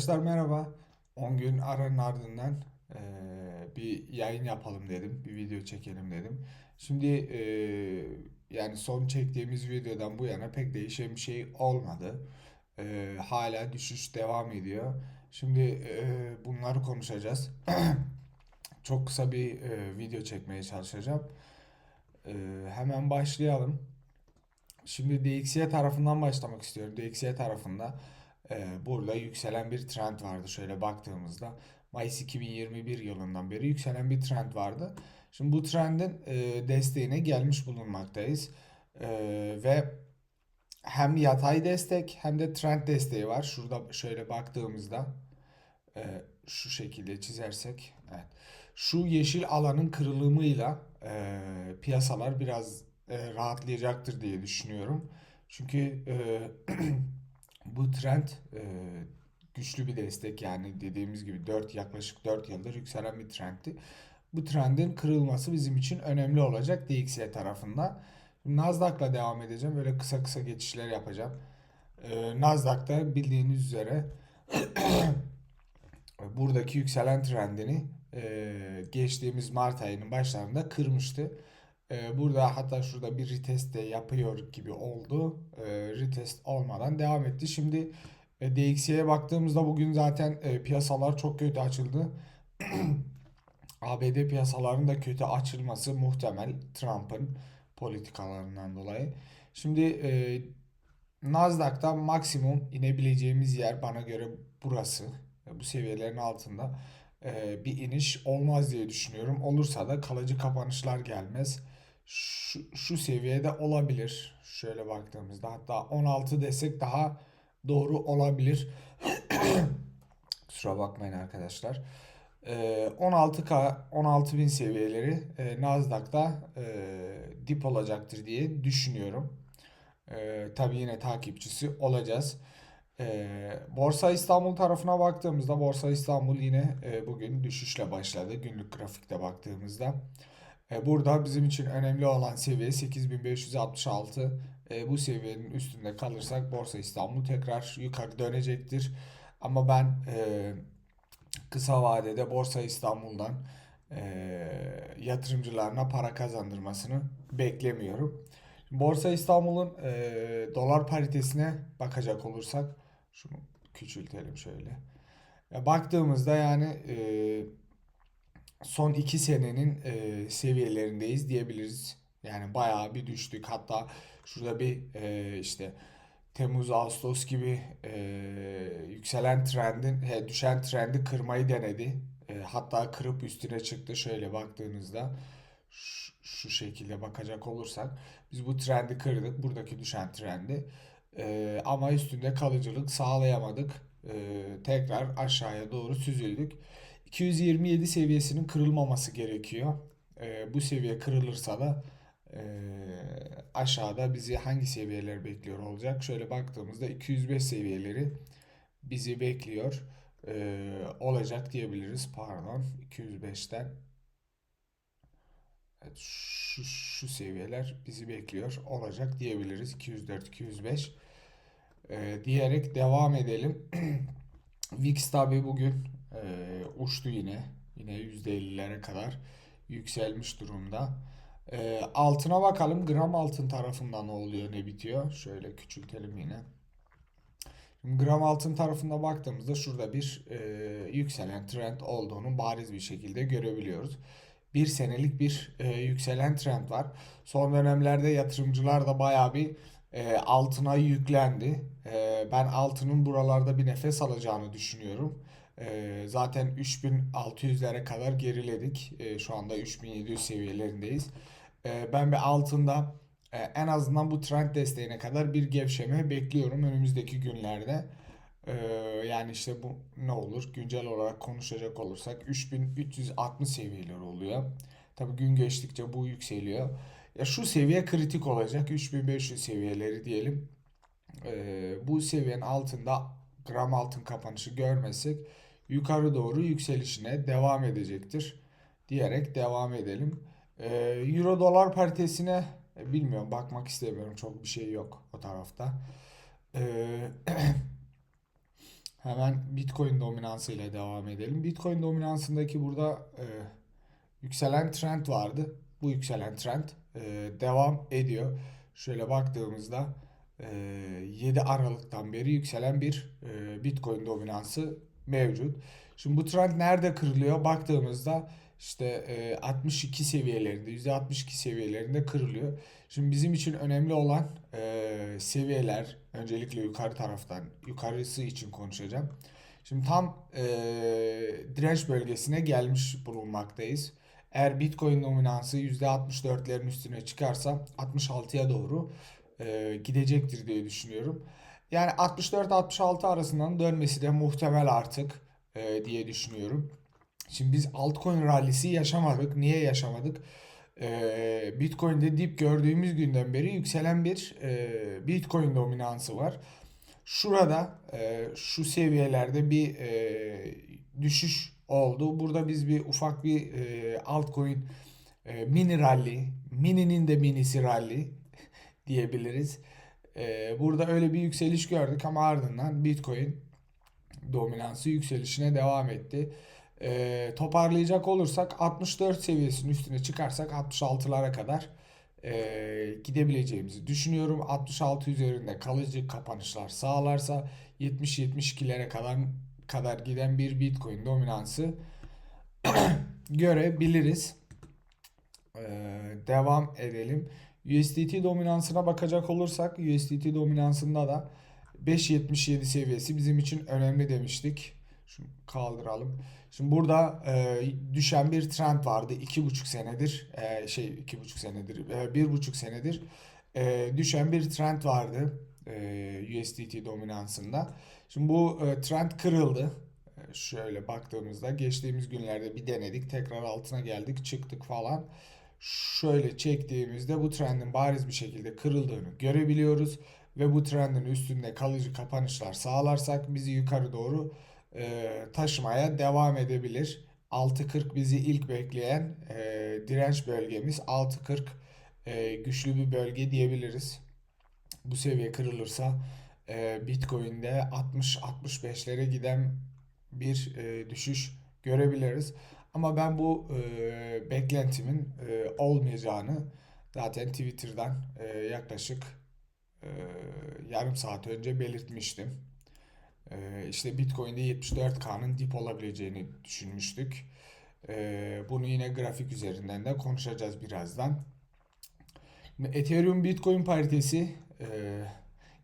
Arkadaşlar merhaba. 10 gün aranın ardından eee, bir yayın yapalım dedim. Bir video çekelim dedim. Şimdi eee, yani son çektiğimiz videodan bu yana pek değişen bir şey olmadı. Eee, hala düşüş devam ediyor. Şimdi eee, bunları konuşacağız. Çok kısa bir eee, video çekmeye çalışacağım. Eee, hemen başlayalım. Şimdi DXY tarafından başlamak istiyorum. DXY tarafında e, burada yükselen bir trend vardı. Şöyle baktığımızda Mayıs 2021 yılından beri yükselen bir trend vardı. Şimdi bu trendin e, desteğine gelmiş bulunmaktayız. E, ve hem yatay destek hem de trend desteği var. Şurada şöyle baktığımızda e, şu şekilde çizersek evet. Şu yeşil alanın kırılımıyla piyasalar biraz rahatlayacaktır diye düşünüyorum. Çünkü bu trend e, güçlü bir destek yani dediğimiz gibi 4 yaklaşık 4 yıldır yükselen bir trendti. Bu trendin kırılması bizim için önemli olacak DXY tarafında. Nasdaq'la devam edeceğim. Böyle kısa kısa geçişler yapacağım. E, Nasdaq'ta bildiğiniz üzere buradaki yükselen trendini e, geçtiğimiz Mart ayının başlarında kırmıştı. E, burada hatta şurada bir retest de yapıyor gibi oldu. E, retest olmadan devam etti. Şimdi e, DXY'ye baktığımızda bugün zaten e, piyasalar çok kötü açıldı. ABD piyasalarının da kötü açılması muhtemel Trump'ın politikalarından dolayı. Şimdi e, Nasdaq'ta maksimum inebileceğimiz yer bana göre burası. Bu seviyelerin altında e, bir iniş olmaz diye düşünüyorum. Olursa da kalıcı kapanışlar gelmez. Şu, şu seviyede olabilir. Şöyle baktığımızda hatta 16 desek daha doğru olabilir. Kusura bakmayın arkadaşlar. Ee, 16K 16.000 seviyeleri e, Nasdaq'ta e, dip olacaktır diye düşünüyorum. E, tabii yine takipçisi olacağız. Borsa İstanbul tarafına baktığımızda Borsa İstanbul yine bugün düşüşle başladı. Günlük grafikte baktığımızda. E, burada bizim için önemli olan seviye 8566. E, bu seviyenin üstünde kalırsak Borsa İstanbul tekrar yukarı dönecektir. Ama ben e, kısa vadede Borsa İstanbul'dan yatırımcılarına para kazandırmasını beklemiyorum. Borsa İstanbul'un dolar paritesine bakacak olursak şunu küçültelim şöyle. Baktığımızda yani son iki senenin e, seviyelerindeyiz diyebiliriz. Yani bayağı bir düştük. Hatta şurada bir e, işte Temmuz, Ağustos gibi e, yükselen trendin, he, düşen trendi kırmayı denedi. E, hatta kırıp üstüne çıktı. Şöyle baktığınızda şu, şu şekilde bakacak olursak biz bu trendi kırdık. Buradaki düşen trendi. E, ama üstünde kalıcılık sağlayamadık. E, tekrar aşağıya doğru süzüldük. 227 seviyesinin kırılmaması gerekiyor. E, bu seviye kırılırsa da e, aşağıda bizi hangi seviyeler bekliyor olacak? Şöyle baktığımızda 205 seviyeleri bizi bekliyor e, olacak diyebiliriz. Pardon 205'ten evet, şu, şu seviyeler bizi bekliyor olacak diyebiliriz. 204 205 e, diyerek devam edelim. VIX tabi bugün e, uçtu yine. Yine %50'lere kadar yükselmiş durumda. E, altına bakalım. Gram altın tarafında ne oluyor, ne bitiyor? Şöyle küçültelim yine. Gram altın tarafında baktığımızda şurada bir e, yükselen trend olduğunu bariz bir şekilde görebiliyoruz. Bir senelik bir e, yükselen trend var. Son dönemlerde yatırımcılar da bayağı bir e, altına yüklendi. E, ben altının buralarda bir nefes alacağını düşünüyorum. E, zaten 3600'lere kadar geriledik. E, şu anda 3700 seviyelerindeyiz. E, ben bir altında e, en azından bu trend desteğine kadar bir gevşeme bekliyorum önümüzdeki günlerde. Yani işte bu ne olur? Güncel olarak konuşacak olursak 3360 seviyeleri oluyor. Tabii gün geçtikçe bu yükseliyor. Ya şu seviye kritik olacak. 3500 seviyeleri diyelim. Ee, bu seviyenin altında gram altın kapanışı görmesek yukarı doğru yükselişine devam edecektir diyerek devam edelim. Ee, Euro dolar paritesine e, bilmiyorum bakmak istemiyorum çok bir şey yok o tarafta. Ee, Hemen Bitcoin dominansıyla devam edelim. Bitcoin dominansındaki burada e, yükselen trend vardı. Bu yükselen trend e, devam ediyor. Şöyle baktığımızda e, 7 Aralık'tan beri yükselen bir e, Bitcoin dominansı mevcut. Şimdi bu trend nerede kırılıyor? Baktığımızda işte e, 62 seviyelerinde, %62 seviyelerinde kırılıyor. Şimdi bizim için önemli olan e, seviyeler, öncelikle yukarı taraftan, yukarısı için konuşacağım. Şimdi tam e, direnç bölgesine gelmiş bulunmaktayız. Eğer Bitcoin dominansı %64'lerin üstüne çıkarsa 66'ya doğru e, gidecektir diye düşünüyorum. Yani 64-66 arasından dönmesi de muhtemel artık e, diye düşünüyorum. Şimdi biz altcoin rallisi yaşamadık. Niye yaşamadık? E, Bitcoin'de dip gördüğümüz günden beri yükselen bir e, Bitcoin dominansı var. Şurada e, şu seviyelerde bir e, düşüş oldu. Burada biz bir ufak bir e, altcoin e, mini rally, mininin de minisi rally diyebiliriz. E, burada öyle bir yükseliş gördük ama ardından Bitcoin dominansı yükselişine devam etti. E, toparlayacak olursak 64 seviyesinin üstüne çıkarsak 66'lara kadar e, gidebileceğimizi düşünüyorum. 66 üzerinde kalıcı kapanışlar sağlarsa 70-72'lere kadar kadar giden bir Bitcoin dominansı görebiliriz. Ee, devam edelim. USDT dominansına bakacak olursak USDT dominansında da 5.77 seviyesi bizim için önemli demiştik. Şunu kaldıralım. Şimdi burada e, düşen bir trend vardı. 2,5 senedir e, şey 2,5 senedir e, 1,5 senedir e, düşen bir trend vardı e, USDT dominansında. Şimdi bu e, trend kırıldı. E, şöyle baktığımızda geçtiğimiz günlerde bir denedik. Tekrar altına geldik, çıktık falan. Şöyle çektiğimizde bu trendin bariz bir şekilde kırıldığını görebiliyoruz ve bu trendin üstünde kalıcı kapanışlar sağlarsak bizi yukarı doğru e, taşımaya devam edebilir. 6.40 bizi ilk bekleyen e, direnç bölgemiz 6.40 e, güçlü bir bölge diyebiliriz. Bu seviye kırılırsa e, Bitcoin'de 60-65'lere giden bir e, düşüş görebiliriz. Ama ben bu e, beklentimin e, olmayacağını zaten Twitter'dan e, yaklaşık e, yarım saat önce belirtmiştim. E, işte Bitcoin'de 74K'nın dip olabileceğini düşünmüştük. E, bunu yine grafik üzerinden de konuşacağız birazdan. Ethereum Bitcoin paritesi e,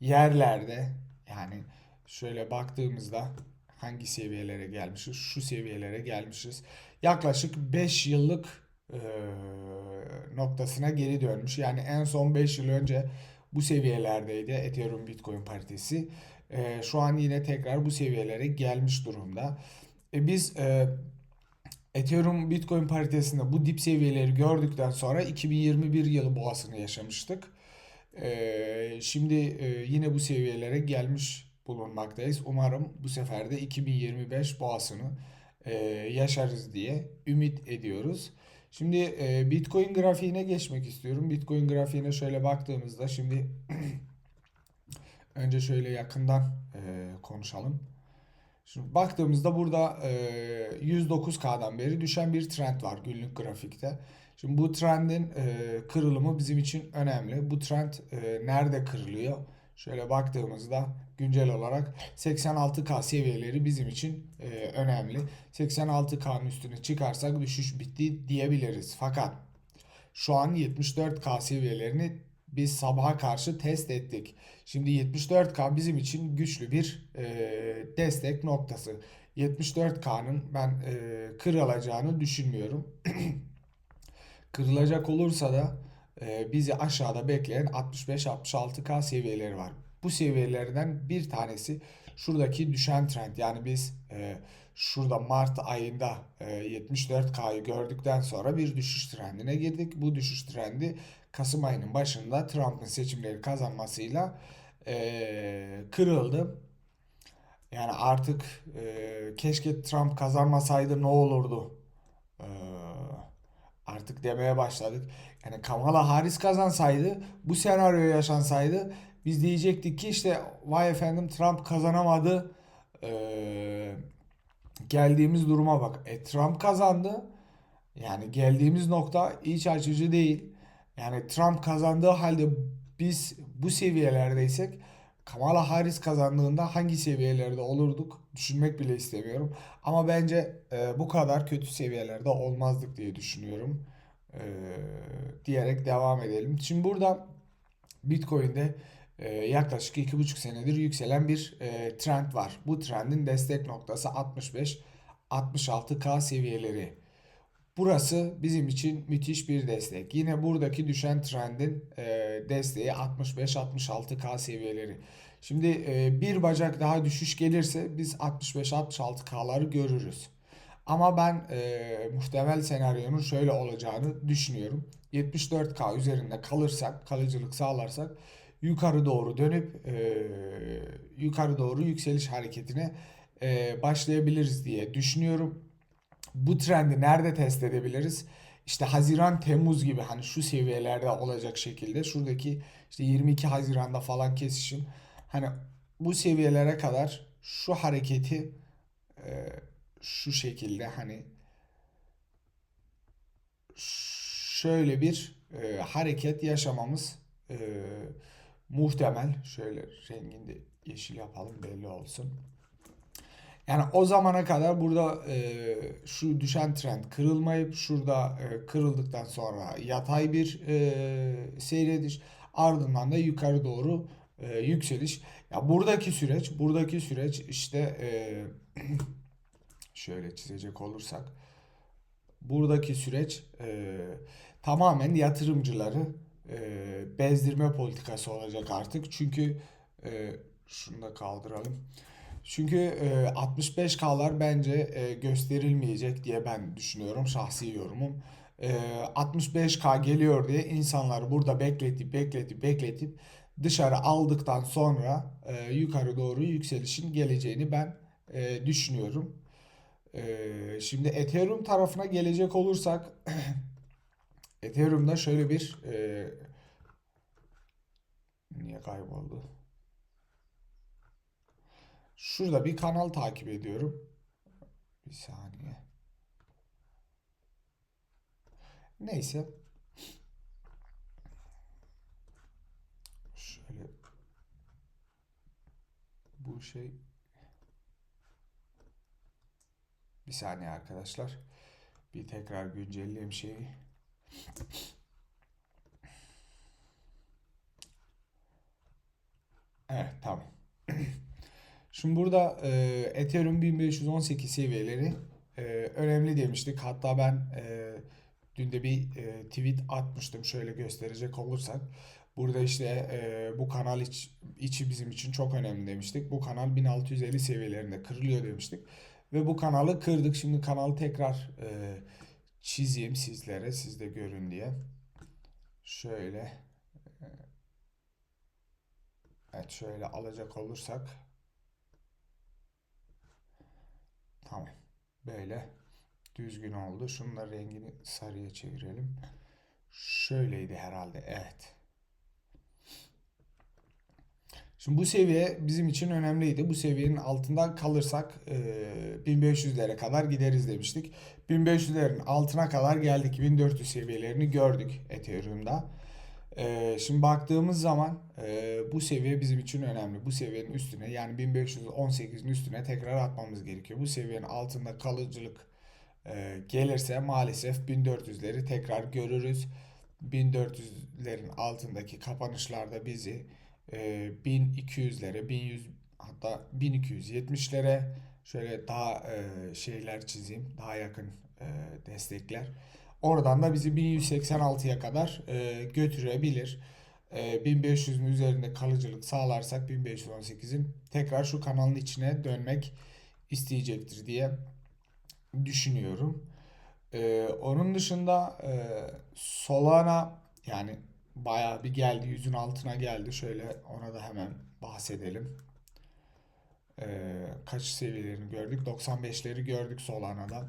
yerlerde yani şöyle baktığımızda hangi seviyelere gelmişiz? Şu seviyelere gelmişiz. Yaklaşık 5 yıllık e, noktasına geri dönmüş. Yani en son 5 yıl önce bu seviyelerdeydi Ethereum Bitcoin paritesi. E, şu an yine tekrar bu seviyelere gelmiş durumda. E, biz e, Ethereum Bitcoin paritesinde bu dip seviyeleri gördükten sonra 2021 yılı boğasını yaşamıştık. E, şimdi e, yine bu seviyelere gelmiş bulunmaktayız. Umarım bu sefer de 2025 boğasını e, yaşarız diye ümit ediyoruz. Şimdi e, Bitcoin grafiğine geçmek istiyorum. Bitcoin grafiğine şöyle baktığımızda şimdi önce şöyle yakından e, konuşalım. Şimdi baktığımızda burada e, 109K'dan beri düşen bir trend var günlük grafikte. Şimdi bu trendin e, kırılımı bizim için önemli. Bu trend e, nerede kırılıyor? Şöyle baktığımızda güncel olarak 86K seviyeleri bizim için e, önemli. 86K'nın üstüne çıkarsak düşüş bitti diyebiliriz. Fakat şu an 74K seviyelerini biz sabaha karşı test ettik. Şimdi 74K bizim için güçlü bir e, destek noktası. 74K'nın ben e, kırılacağını düşünmüyorum. Kırılacak olursa da bizi aşağıda bekleyen 65-66K seviyeleri var. Bu seviyelerden bir tanesi şuradaki düşen trend. Yani biz e, şurada Mart ayında e, 74K'yı gördükten sonra bir düşüş trendine girdik. Bu düşüş trendi Kasım ayının başında Trump'ın seçimleri kazanmasıyla e, kırıldı. Yani artık e, keşke Trump kazanmasaydı ne olurdu e, artık demeye başladık. Yani Kamala Harris kazansaydı bu senaryo yaşansaydı biz diyecektik ki işte vay efendim Trump kazanamadı Ee, geldiğimiz duruma bak. E, Trump kazandı. Yani geldiğimiz nokta iç açıcı değil. Yani Trump kazandığı halde biz bu seviyelerdeysek Kamala Harris kazandığında hangi seviyelerde olurduk düşünmek bile istemiyorum. Ama bence e, bu kadar kötü seviyelerde olmazdık diye düşünüyorum. E, diyerek devam edelim. Şimdi burada Bitcoin'de e, yaklaşık iki buçuk senedir yükselen bir e, trend var. Bu trendin destek noktası 65-66K seviyeleri. Burası bizim için müthiş bir destek. Yine buradaki düşen trendin e, desteği 65-66K seviyeleri. Şimdi e, bir bacak daha düşüş gelirse biz 65-66K'ları görürüz. Ama ben e, muhtemel senaryonun şöyle olacağını düşünüyorum. 74K üzerinde kalırsak, kalıcılık sağlarsak yukarı doğru dönüp e, yukarı doğru yükseliş hareketine e, başlayabiliriz diye düşünüyorum. Bu trendi nerede test edebiliriz? İşte Haziran, Temmuz gibi hani şu seviyelerde olacak şekilde şuradaki işte 22 Haziran'da falan kesişim hani bu seviyelere kadar şu hareketi e, şu şekilde hani şöyle bir e, hareket yaşamamız e, muhtemel. Şöyle rengini de yeşil yapalım belli olsun. Yani o zamana kadar burada e, şu düşen trend kırılmayıp şurada e, kırıldıktan sonra yatay bir e, seyrediş ardından da yukarı doğru e, yükseliş. Ya buradaki süreç, buradaki süreç işte e, şöyle çizecek olursak buradaki süreç e, tamamen yatırımcıları e, bezdirme politikası olacak artık. Çünkü e, şunu da kaldıralım. Çünkü e, 65K'lar bence e, gösterilmeyecek diye ben düşünüyorum şahsi yorumum. E, 65K geliyor diye insanlar burada bekletip bekletip bekletip dışarı aldıktan sonra e, yukarı doğru yükselişin geleceğini ben e, düşünüyorum. E, şimdi Ethereum tarafına gelecek olursak Ethereum'da şöyle bir e, niye kayboldu? Şurada bir kanal takip ediyorum. Bir saniye. Neyse. Şöyle bu şey bir saniye arkadaşlar. Bir tekrar güncelleyeyim şeyi. Evet tamam. Şimdi burada e, Ethereum 1518 seviyeleri e, önemli demiştik. Hatta ben e, dün de bir e, tweet atmıştım şöyle gösterecek olursak. Burada işte e, bu kanal iç, içi bizim için çok önemli demiştik. Bu kanal 1650 seviyelerinde kırılıyor demiştik. Ve bu kanalı kırdık. Şimdi kanalı tekrar e, çizeyim sizlere. Siz de görün diye. Şöyle. E, evet şöyle alacak olursak. Tamam. Böyle düzgün oldu. Da rengini sarıya çevirelim. Şöyleydi herhalde. Evet. Şimdi bu seviye bizim için önemliydi. Bu seviyenin altından kalırsak e, 1500'lere kadar gideriz demiştik. 1500'lerin altına kadar geldik. 1400 seviyelerini gördük Ethereum'da. E, şimdi baktığımız zaman e, bu seviye bizim için önemli. Bu seviyenin üstüne yani 1518'in üstüne tekrar atmamız gerekiyor. Bu seviyenin altında kalıcılık e, gelirse maalesef 1400'leri tekrar görürüz. 1400'lerin altındaki kapanışlarda bizi e, 1200'lere, 1100 hatta 1270'lere şöyle daha e, şeyler çizeyim. Daha yakın e, destekler. Oradan da bizi 1186'ya kadar e, götürebilir. E, 1500'ün üzerinde kalıcılık sağlarsak 1518'in tekrar şu kanalın içine dönmek isteyecektir diye düşünüyorum. E, onun dışında e, Solana yani bayağı bir geldi. Yüzün altına geldi. Şöyle ona da hemen bahsedelim. Ee, kaç seviyelerini gördük? 95'leri gördük Solana'da.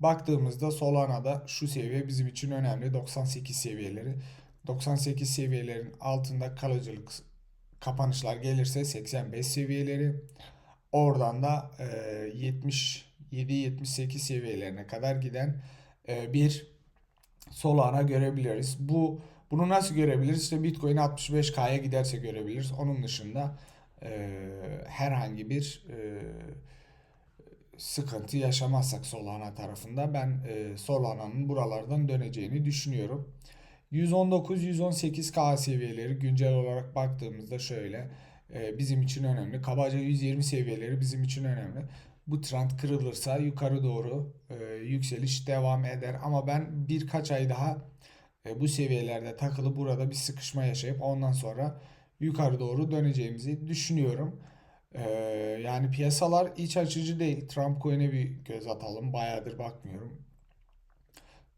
Baktığımızda Solana'da şu seviye bizim için önemli. 98 seviyeleri. 98 seviyelerin altında kalıcılık kapanışlar gelirse 85 seviyeleri. Oradan da e, 77-78 seviyelerine kadar giden e, bir Solana görebiliriz. Bu bunu nasıl görebiliriz? İşte Bitcoin 65K'ya giderse görebiliriz. Onun dışında e, herhangi bir e, sıkıntı yaşamazsak Solana tarafında ben e, Solana'nın buralardan döneceğini düşünüyorum. 119-118K seviyeleri güncel olarak baktığımızda şöyle e, bizim için önemli. Kabaca 120 seviyeleri bizim için önemli. Bu trend kırılırsa yukarı doğru e, yükseliş devam eder. Ama ben birkaç ay daha e, bu seviyelerde takılı burada bir sıkışma yaşayıp ondan sonra yukarı doğru döneceğimizi düşünüyorum. E, yani piyasalar iç açıcı değil. Trump coin'e bir göz atalım. Bayağıdır bakmıyorum.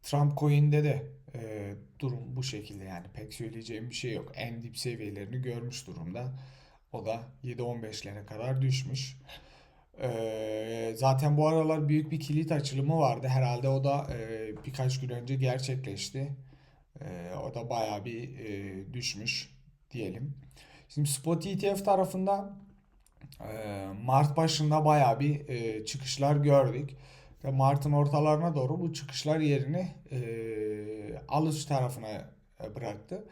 Trump coin'de de e, durum bu şekilde yani pek söyleyeceğim bir şey yok. En dip seviyelerini görmüş durumda. O da 7-15'lere kadar düşmüş. Ee, zaten bu aralar büyük bir kilit açılımı vardı. Herhalde o da e, birkaç gün önce gerçekleşti. Ee, o da bayağı bir e, düşmüş diyelim. Şimdi Spot ETF tarafında e, Mart başında bayağı bir e, çıkışlar gördük. Mart'ın ortalarına doğru bu çıkışlar yerini e, alış tarafına e, bıraktı.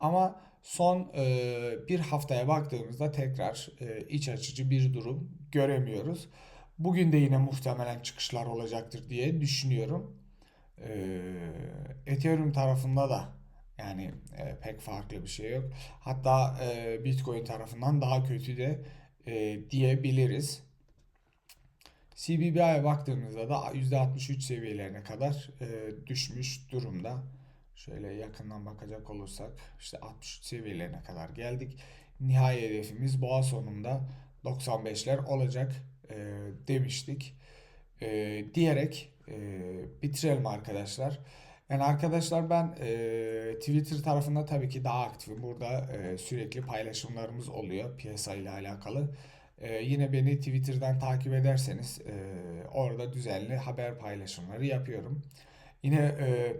Ama son bir haftaya baktığımızda tekrar iç açıcı bir durum göremiyoruz. Bugün de yine muhtemelen çıkışlar olacaktır diye düşünüyorum. Ethereum tarafında da yani pek farklı bir şey yok. Hatta Bitcoin tarafından daha kötü de e, diyebiliriz. CBBI'ye baktığımızda da %63 seviyelerine kadar e, düşmüş durumda. Şöyle yakından bakacak olursak işte 63 seviyelerine kadar geldik. Nihai hedefimiz boğa sonunda 95'ler olacak e, demiştik. E, diyerek e, bitirelim arkadaşlar. Yani arkadaşlar ben e, Twitter tarafında tabii ki daha aktifim. Burada e, sürekli paylaşımlarımız oluyor piyasa ile alakalı. E, yine beni Twitter'dan takip ederseniz e, orada düzenli haber paylaşımları yapıyorum. Yine e,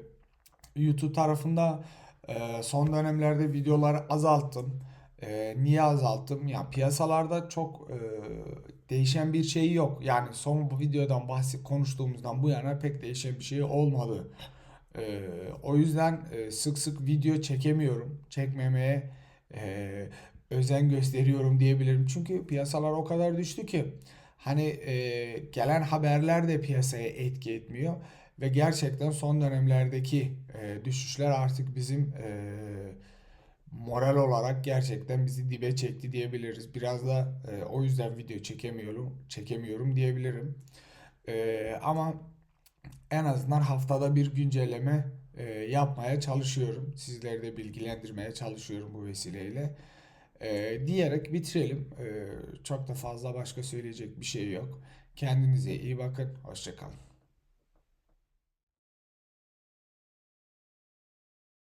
YouTube tarafında e, son dönemlerde videoları azalttım. E, niye azalttım? Ya piyasalarda çok e, değişen bir şey yok. Yani son bu videodan bahsi konuştuğumuzdan bu yana pek değişen bir şey olmadı. E, o yüzden e, sık sık video çekemiyorum. Çekmemeye e, özen gösteriyorum diyebilirim. Çünkü piyasalar o kadar düştü ki hani e, gelen haberler de piyasaya etki etmiyor. Ve gerçekten son dönemlerdeki e, düşüşler artık bizim e, moral olarak gerçekten bizi dibe çekti diyebiliriz. Biraz da e, o yüzden video çekemiyorum, çekemiyorum diyebilirim. E, ama en azından haftada bir güncelleme e, yapmaya çalışıyorum. Sizleri de bilgilendirmeye çalışıyorum bu vesileyle. E, diyerek bitirelim. E, çok da fazla başka söyleyecek bir şey yok. Kendinize iyi bakın. Hoşçakalın.